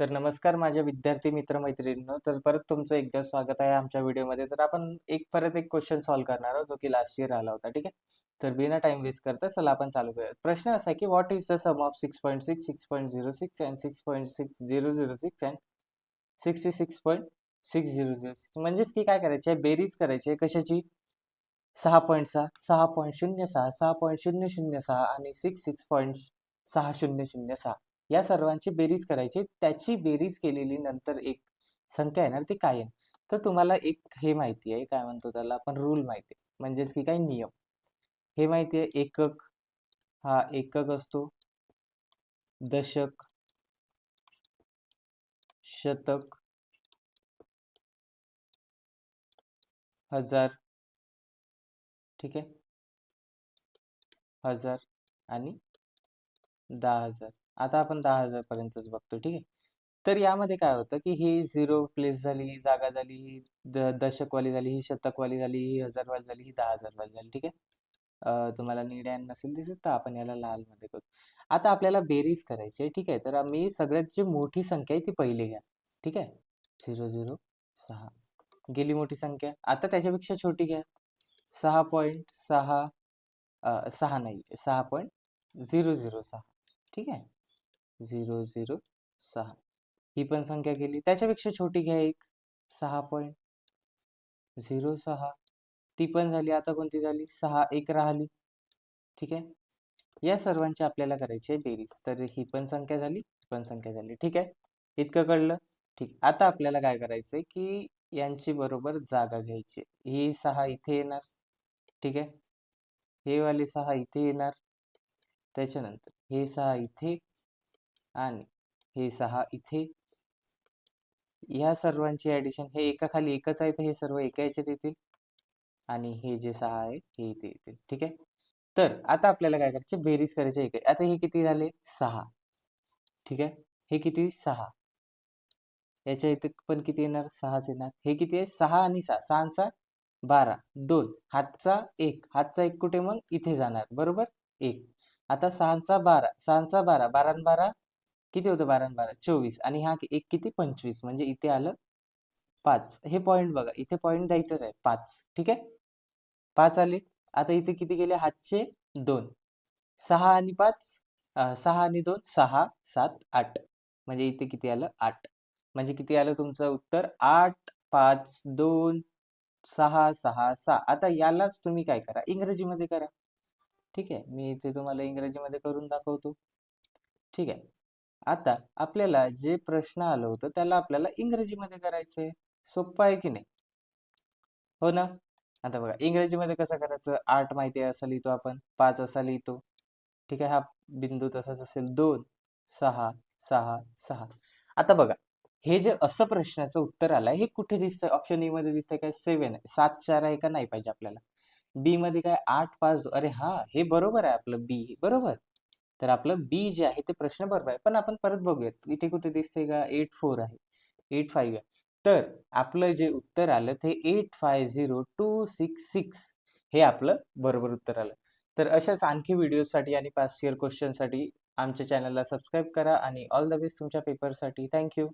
तर नमस्कार माझ्या विद्यार्थी मित्र मैत्रिणींनो तर परत तुमचं एकदा स्वागत आहे आमच्या व्हिडिओमध्ये. तर आपण एक परत एक क्वेश्चन सॉल्व्ह करणार आहोत जो की लास्ट इयर आला होता ठीक आहे? तर बिना टाइम वेस्ट करता चला आपण चालू करूया प्रश्न असा आहे की what is the sum of six point six six point zero six and six point six zero zero six and sixty six point six zero zero six म्हणजेच की काय करायची आहे बेरीज करायची आहे कशाची? सहा पॉईंट सहा सहा पॉईंट शून्य सहा सहा पॉईंट शून्य शून्य सहा आणि सिक्स सिक्स पॉईंट सहा शून्य शून्य सहा. या सर्वांची बेरीज करायची. त्याची बेरीज केलेली नंतर एक संख्या येणार ती काय येणार तर तुम्हाला एक हे माहिती आहे काय म्हणतो त्याला आपण रूल माहिती आहे. म्हणजेच की काय? नियम. हे माहिती आहे एकक. हा एकक असतो. दशक. शतक. हजार. ठीक आहे? हजार आणि दहा हजार. आता आपण दहा हजार पर्यंतच बघतो ठीक आहे. तर यामध्ये काय होतं की ही झिरो प्लेस झाली ही जागा झाली ही द दशकवाली झाली ही शतकवाली झाली ही हजारवाली झाली ही दहा हजारवाली झाली ठीक आहे. तुम्हाला निड्यान नसेल दिसत तर आपण याला लालमध्ये करू. आता आपल्याला बेरीज करायची आहे ठीक आहे. तर मी सगळ्यात जी मोठी संख्या आहे ती पहिली घ्या ठीक आहे. झिरो झिरो सहा. गेली मोठी संख्या. आता त्याच्यापेक्षा छोटी घ्या. सहा पॉईंट सहा सहा नाही सहा पॉईंट झिरो झिरो सहा. ठीक आहे. झिरो झिरो सहा. ही पण संख्या गेली. त्याच्यापेक्षा छोटी घ्या एक. सहा पॉईंट झिरो सहा. ती पण झाली. आता कोणती झाली? सहा एक राहिली. ठीक आहे? या सर्वांची आपल्याला करायची आहे बेरीज. तर ही पण संख्या झाली पण संख्या झाली. ठीक आहे? इतकं कळलं? ठीक. आता आपल्याला काय करायचं आहे की यांची बरोबर जागा घ्यायची. आहे. ही सहा इथे येणार. ठीक आहे? हे वाले सहा इथे येणार. त्याच्यानंतर हे सहा इथे आणि हे सहा इथे. ह्या सर्वांची ऍडिशन हे एका खाली एकच आहे तर हे सर्व एका याच्यात येतील. आणि हे जे सहा आहे हे इथे येतील. ठीक आहे? तर आता आपल्याला काय करायचे? बेरीज करायचे एक आता हे किती झाले? सहा. ठीक आहे? हे किती? सहा. याच्या इथे पण किती येणार? सहाच येणार. हे किती आहे? सहा आणि सहा. सहा सहा? बारा. दोन. हातचा एक. हातचा एक कुठे मग? इथे जाणार. बरोबर? एक. आता सहाचा बारा. सहाचा बारा. बारा बारा? किती होतं? बारा बारा. चोवीस. आणि हा एक किती? पंचवीस. म्हणजे इथे आलं पाच. हे पॉईंट बघा. इथे पॉईंट द्यायचंच आहे. पाच. ठीक आहे? पाच आले. आता इथे किती गेले? हातचे दोन. सहा आणि पाच सहा आणि दोन. सहा सात आठ. म्हणजे इथे किती आलं? आठ. म्हणजे किती आलं तुमचं उत्तर? आठ पाच दोन सहा सहा सहा. आता यालाच तुम्ही काय करा? इंग्रजीमध्ये करा. ठीक आहे? मी इथे तुम्हाला इंग्रजीमध्ये करून दाखवतो. ठीक आहे? आता आपल्याला जे प्रश्न आलं होतं त्याला आपल्याला इंग्रजीमध्ये करायचंय. सोपं आहे की नाही? हो ना? आता बघा इंग्रजीमध्ये कसं करायचं? आठ माहिती आहे असं लिहितो आपण पाच असा लिहितो. ठीक आहे? हा बिंदू तसाच असेल दोन सहा सहा सहा. आता बघा हे जे असं प्रश्नाचं उत्तर आलं हे कुठे दिसतंय? ऑप्शन ए मध्ये दिसतंय काय? सेव्हन आहे. सात चार आहे का? नाही पाहिजे आपल्याला. बी मध्ये काय? आठ पाच अरे हा हे बरोबर आहे आपलं बी बरोबर. तर आपलं बी जे आहे ते प्रश्न बरोबर आहे. पण आपण परत बघूयात इथे कुठे दिसतंय का? एट फोर आहे. एट फाईव्ह आहे. तर आपलं जे उत्तर आलं ते eight five zero two six six हे आपलं बरोबर उत्तर आलं. तर अशाच आणखी व्हिडिओसाठी आणि पास इयर क्वेश्चनसाठी आमच्या चॅनलला सबस्क्राईब करा आणि ऑल द बेस्ट तुमच्या पेपरसाठी थँक्यू